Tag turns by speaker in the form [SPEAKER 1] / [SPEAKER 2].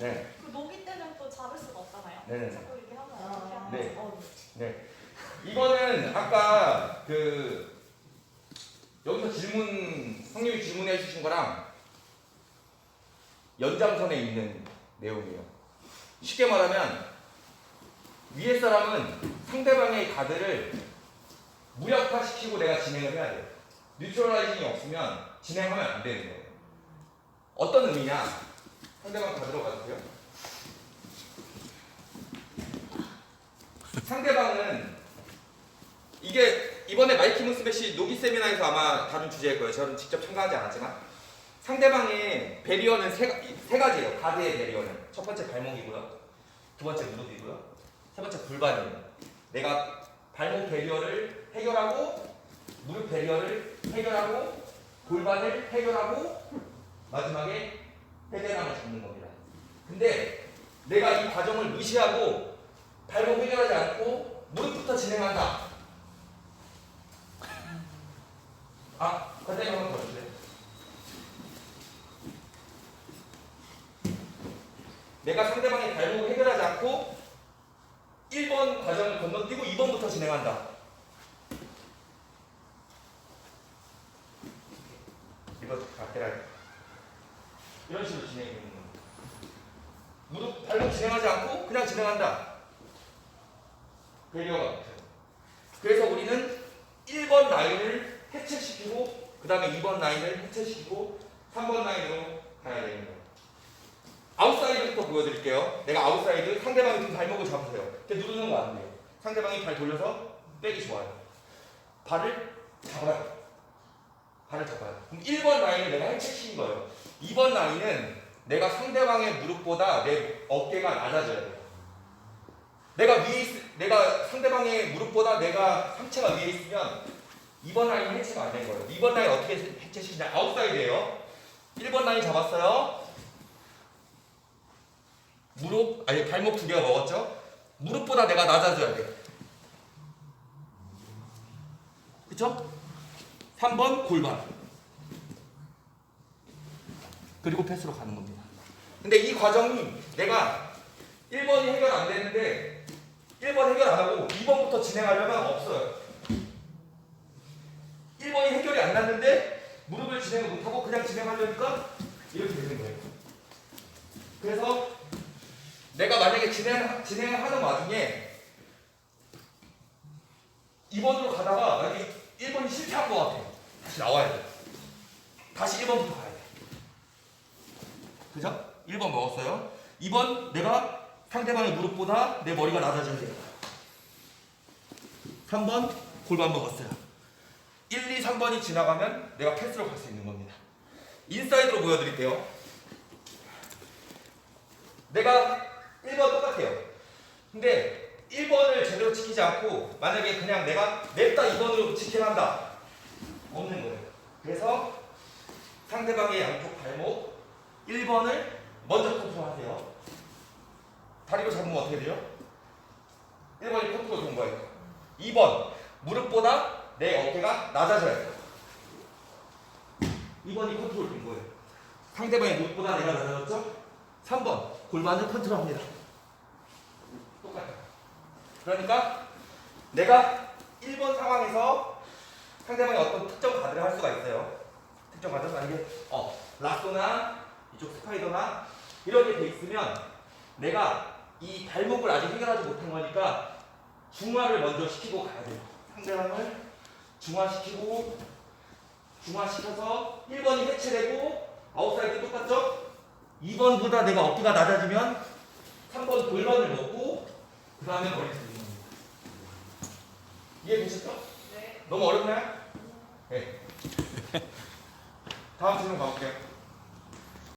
[SPEAKER 1] 네.
[SPEAKER 2] 그 녹이 때는 또 잡을 수가 없잖아요.
[SPEAKER 1] 네네.
[SPEAKER 2] 자꾸 이렇게 하면
[SPEAKER 3] 아.
[SPEAKER 2] 이렇게 하면
[SPEAKER 1] 네.
[SPEAKER 2] 어,
[SPEAKER 1] 네. 이거는 아까 그 여기서 질문 형님이 질문해 주신 거랑 연장선에 있는 내용이에요. 쉽게 말하면 위에 사람은 상대방의 가드를 무력화시키고 내가 진행을 해야 돼요. 뉴트럴라이징이 없으면 진행하면 안 되는 거예요. 어떤 의미냐? 상대방 가드로 가주세요. 상대방은 이게 이번에 마이키 문스베시 노기 세미나에서 아마 다룬 주제일 거예요. 저는 직접 참가하지 않았지만 상대방의 배리어는 세, 가- 세 가지예요. 가드의 배리어는 첫 번째 발목이고요, 두 번째 무릎이고요, 세 번째 골반이에요. 내가 발목 배리어를 해결하고 무릎 배리어를 해결하고 골반을 해결하고 마지막에 헤드랑을 잡는 겁니다. 근데 내가 이 과정을 무시하고 발목 해결하지 않고 무릎부터 진행한다. 아, 과장님 한번 더 주세요. 내가 상대방의 발목을 해결하지 않고 1번 과정을 건너뛰고 2번부터 진행한다. 이거 갈게라. 이런 식으로 진행이 되는 겁니다. 무릎 발목 진행하지 않고 그냥 진행한다. 배려가 없어요. 그래서 우리는 1번 라인을 해체시키고 그 다음에 2번 라인을 해체시키고 3번 라인으로 가야 되는 거예요. 아웃사이드부터 보여드릴게요. 내가 아웃사이드 상대방이 등 발목을 잡으세요. 이렇게 누르는 거 안 돼요. 상대방이 발 돌려서 빼기 좋아요. 발을 잡아요. 발을 잡아요. 그럼 1번 라인을 내가 해체시킨 거예요. 2번 라인은 내가 상대방의 무릎보다 내 어깨가 낮아져야 돼요. 내가 위에 있, 내가 상대방의 무릎보다 내가 상체가 위에 있으면 2번 라인 해체가 안 된 거예요. 2번 라인 어떻게 해체시키냐? 아웃사이드예요. 1번 라인 잡았어요. 무릎 아니 발목 두 개가 먹었죠? 무릎보다 내가 낮아져야 돼. 그쵸? 3번 골반. 그리고 패스로 가는 겁니다. 근데 이 과정이 내가 1번이 해결 안 되는데 1번 해결 안 하고 2번부터 진행하려면 없어요. 1번이 해결이 안 났는데 무릎을 진행을 못하고 그냥 진행하려니까 이렇게 되는 거예요. 그래서 내가 만약에 진행, 진행을 하는 와중에 2번으로 가다가 만약에 1번이 실패한 것 같아. 다시 나와야 돼. 다시 1번부터 가야 돼. 그죠? 1번 먹었어요. 2번 내가 상대방의 무릎보다 내 머리가 낮아져야 돼요. 3번 골반 먹었어요. 1, 2, 3번이 지나가면 내가 패스로 갈 수 있는 겁니다. 인사이드로 보여드릴게요. 내가 1번 똑같아요. 근데 1번을 제대로 지키지 않고 만약에 그냥 내가 냅다 2번으로 지켜간다. 없는 거예요. 그래서 상대방의 양쪽 발목 1번을 먼저 컨트롤하세요. 다리로 잡으면 어떻게 되죠? 1번이 컨트롤 된 거예요. 2번 무릎보다 내 어깨가 낮아져야 돼요. 2번이 컨트롤 된 거예요. 상대방의 무릎보다 내가 낮아졌죠? 3번 골반을 컨트롤합니다. 똑같아요. 그러니까 내가 1번 상황에서 상대방이 어떤 특정 가드를 할 수가 있어요. 특정 가드 만약에 어 라쏘나 이쪽 스파이더나 이런 게 돼 있으면 내가 이 발목을 아직 해결하지 못한 거니까 중화를 먼저 시키고 가야 돼요. 상대방을 중화시키고 중화시켜서 1번이 해체되고 아웃사이드 똑같죠? 2번보다 내가 어깨가 낮아지면 3번 골반을 먹고 그 다음에 머리 들리는 겁니다. 이해 되셨죠?
[SPEAKER 2] 네.
[SPEAKER 1] 너무 어렵나요? 네. 다음 질문 가볼게요.